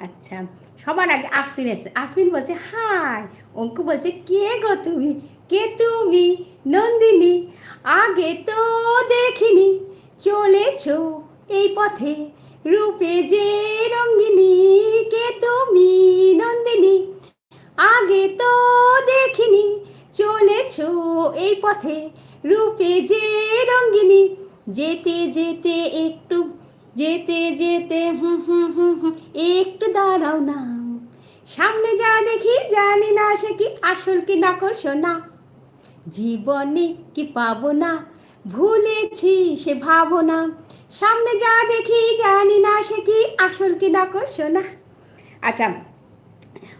আচ্ছা সবার আগে আফরিন এসে, আফরিন বলছে, হাই। অঙ্কু বলছে, কে গো তুমি? কে তুমি? নন্দিনী? আগে তো দেখিনি। চলেছো এই পথে। রূপে যে রঙ্গিনী, কে তুমি? নন্দিনী? আগে তো দেখিনি। চলেছো এই পথে। রূপে যে রঙ্গিনী, যেতে যেতে একটু যেতে যেতে হুম হুম হুম হুম একটু দাঁড়াও না। সামনে যা দেখি জানি না সে কি আসল কি নকল শোনা জীবনে কি পাবো না, ভুলেছি সে ভাবো না সামনে যা দেখি জানি না সে কি আসল কি নকল শোনা আচ্ছা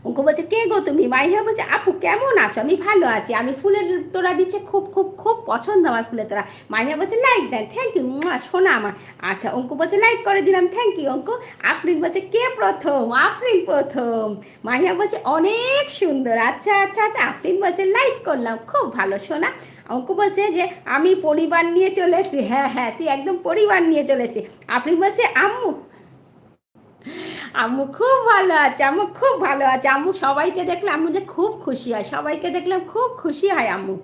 অঙ্কু বলছে, কে গো তুমি? মাইহা বলছে, আপু, কেমন আছো? আমি ভালো আছি। আমি ফুলের তোরা দিচ্ছে, খুব খুব খুব পছন্দ আমার ফুলের তোরা মাইহা বলছে, লাইক দেন থ্যাংক ইউ শোনা আমার। আচ্ছা অঙ্কু বলছে, লাইক করে দিলাম থ্যাংক ইউ অঙ্কু। আফরিন বলছে, কে প্রথম? আফরিন প্রথম। মাহিয়া বলছে, অনেক সুন্দর। আচ্ছা আচ্ছা আচ্ছা আফরিন বলছে, লাইক করলাম, খুব ভালো শোনা অঙ্কু বলছে যে, আমি পরিবার নিয়ে চলে হ্যাঁ হ্যাঁ তুই একদম পরিবার নিয়ে চলে এসেছি। আফরিন বলছে, আম্মু আম্মু খুব ভালো আছে, আম্মু খুব ভালো আছে। আম্মু সবাইকে দেখলে আম্মু যে খুব খুশি হয়, সবাইকে দেখলাম খুব খুশি হয় আম্মু।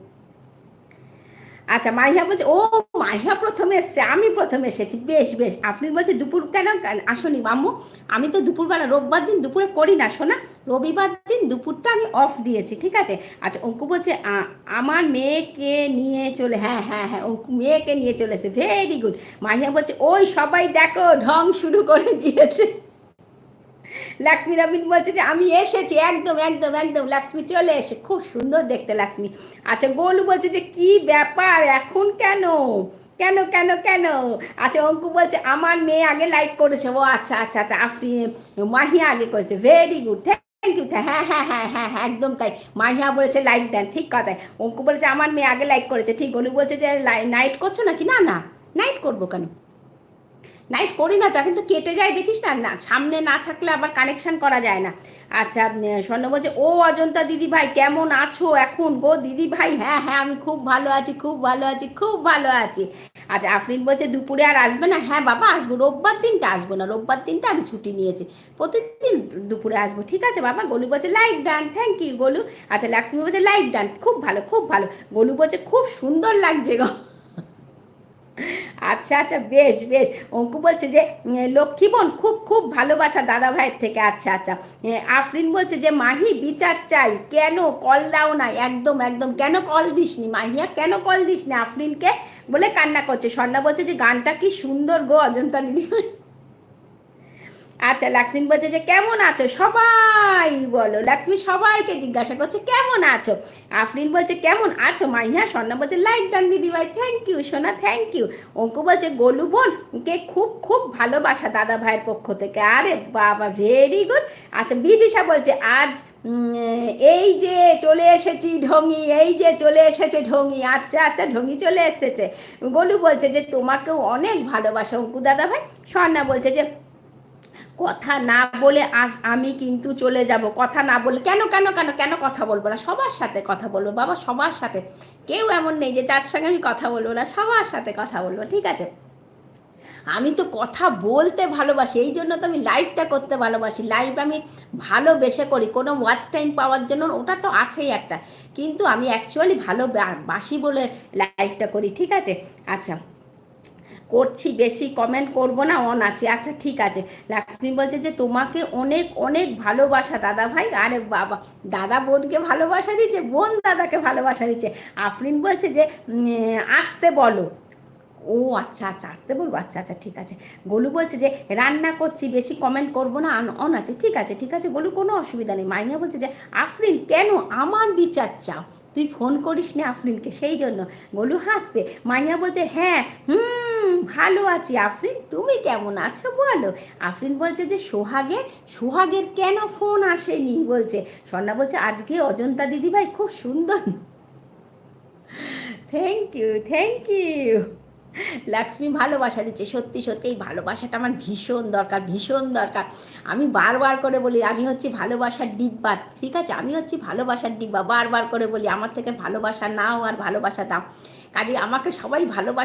আচ্ছা মাইহা বলছে, ও, মাইহা প্রথমে এসছে, আমি প্রথমে এসেছি। বেশ বেশ, আপনি বলছে, দুপুর কেন আসনি আম্মু, আমি তো দুপুরবেলা, রোববার দিন দুপুরে করি না, শোনা? রবিবার দিন দুপুরটা আমি অফ দিয়েছি, ঠিক আছে? আচ্ছা অঙ্কু বলছে আমার মেয়েকে নিয়ে চলে হ্যাঁ হ্যাঁ হ্যাঁ অঙ্কু, মেয়েকে নিয়ে চলেছে ভেরি গুড মাইহা বলছে, ওই সবাই দেখো, ঢং শুরু করে দিয়েছে। লক্ষ্মী রবিন বলছে যে, আমি এসেছি, একদম একদম একদম, লক্ষ্মী চলে এসে। খুব সুন্দর দেখতে লক্ষ্মী। আচ্ছা গোলু বলছে যে, কি ব্যাপার, এখন কেন? কেন কেন কেন? আচ্ছা অঙ্কু বলছে, আমার মেয়ে আগে লাইক করেছে। ও আচ্ছা আচ্ছা আচ্ছা আফরি, মাহিয়া আগে করেছে। ভেরি গুড থ্যাংক ইউ হ্যাঁ হ্যাঁ হ্যাঁ হ্যাঁ হ্যাঁ একদম তাই। মাহিয়া বলেছে লাইক দেন ঠিক কথাই। অঙ্কু বলেছে, আমার মেয়ে আগে লাইক করেছে। ঠিক, গোলু বলছে যে নাইট করছ নাকি? না না নাইট করব কেন? নাইট করি না তো এখন তো কেটে যায়, দেখিস না? না, সামনে না থাকলে আবার কানেকশন করা যায় না। আচ্ছা স্বর্ণ বলছে ও অজন্তা দিদি ভাই কেমন আছো এখন গো দিদি ভাই হ্যাঁ হ্যাঁ আমি খুব ভালো আছি, খুব ভালো আছি, খুব ভালো আছি। আচ্ছা আফরিন বলছে, দুপুরে আর আসবে না? হ্যাঁ বাবা, আসব। রোববার দিনটা আসব না, রোববার দিনটা আমি ছুটি নিয়েছি। প্রতিদিন দুপুরে আসব। ঠিক আছে, বাবা? গলু বলছে like done thank you Golu. আচ্ছা লক্ষ্মী বলছে লাইক ডান খুব ভালো খুব ভালো। গলু বলছে, খুব সুন্দর লাগছে গো। আচ্ছা আচ্ছা বেশ বেশ। অঙ্কু বলছে যে লক্ষ্মী বোন খুব খুব ভালোবাসা দাদা ভাইয়ের থেকে। আচ্ছা আচ্ছা। আফরিন বলছে যে, মাহি বিচার চাই। কেন কল দাও না? একদম একদম। কেন কল দিস দিসনি মাহিয়া কেন কল দিস দিসনি আফরিনকে? বলে কান্না করছে। স্বর্ণা বলছে যে, গানটা কি সুন্দর গো অজন্তা দিদি। আচ্ছা লক্ষ্মী বলছে যে কেমন আছো? সবাই বলো। লক্ষ্মী সবাইকে জিজ্ঞাসা করছে, কেমন আছো? আফরিন বলছে, কেমন আছো মাইয়া স্বর্ণা বলছে লাইক ডান দিদি ভাই থ্যাংক ইউ সোনা থ্যাংক ইউ অঙ্কু বলছে, গোলু বোন, কে খুব খুব ভালোবাসা দাদা ভাইয়ের পক্ষ থেকে। আরে বাবা ভেরি গুড আচ্ছা বিদিশা বলছে, আজ এই যে চলে এসেছি ঢঙ্গি এই যে চলে এসেছে ঢঙ্গি আচ্ছা আচ্ছা ঢঙ্গি চলে এসেছে। গোলু বলছে যে, তোমাকেও অনেক ভালোবাসা, অঙ্কু দাদা ভাই। স্বর্ণা বলছে যে কথা না বলে আমি কিন্তু চলে যাব। কথা না বলে, কেন কেন কেন কেন কথা বলব না? সবার সাথে কথা বলব বাবা, সবার সাথে। কেউ এমন নেই যে যার সঙ্গে আমি কথা বলব না, সবার সাথে কথা বলব, ঠিক আছে? আমি তো কথা বলতে ভালোবাসি, এই জন্য তো আমি লাইভটা করতে ভালোবাসি। লাইভ আমি ভালোবেসে করি, কোনো ওয়াচ টাইম পাওয়ার জন্য ওটা তো আছেই একটা। কিন্তু আমি অ্যাকচুয়ালি ভালোবাসি বলে লাইভটা করি, ঠিক আছে? আচ্ছা। করছি, বেশি কমেন্ট করব না অন আছে। আচ্ছা ঠিক আছে। লক্ষ্মী বলছে যে, তোমাকে অনেক অনেক ভালোবাসা দাদা ভাই। আরে বাবা, দাদা বোনকে ভালোবাসা দিচ্ছে, বোন দাদাকে ভালোবাসা দিচ্ছে। আফরিন বলছে যে আসতে বলো। ও আচ্ছা আচ্ছা আসতে বলব? আচ্ছা আচ্ছা ঠিক আছে। গোলু বলছে যে, রান্না করছি, বেশি কমেন্ট করব না অন আছে। ঠিক আছে ঠিক আছে, গোলু, কোনো অসুবিধা নেই। মাইয়া বলছে যে, আফরিন, কেন আমার বিচার চাও? তুই ফোন করিস নি আফরিনকে, সেই জন্য। গোলু হাসছে। মাইয়া বলছে হ্যাঁ হুম ভালো আছি। আফরিন, তুমি কেমন আছো বলো? আফরিন বলছে যে সোহাগের সোহাগের কেন ফোন আসেনি? বলছে স্বর্ণা বলছে, আজকে অজন্তা দিদিভাই খুব সুন্দর। Thank you thank you Lakshmi ভালোবাসা দিচ্ছে, সত্যি সত্যি, এই ভালোবাসাটা আমার ভীষণ দরকার ভীষণ দরকার। আমি বারবার করে বলি, আমি হচ্ছি ভালোবাসার ডিব্বা, ঠিক আছে? আমি হচ্ছি ভালোবাসার ডিব্বা, বারবার করে বলি, আমার থেকে ভালোবাসা নাও আর ভালোবাসা দাও। কাজে আমাকে সবাই ভালোবাসা।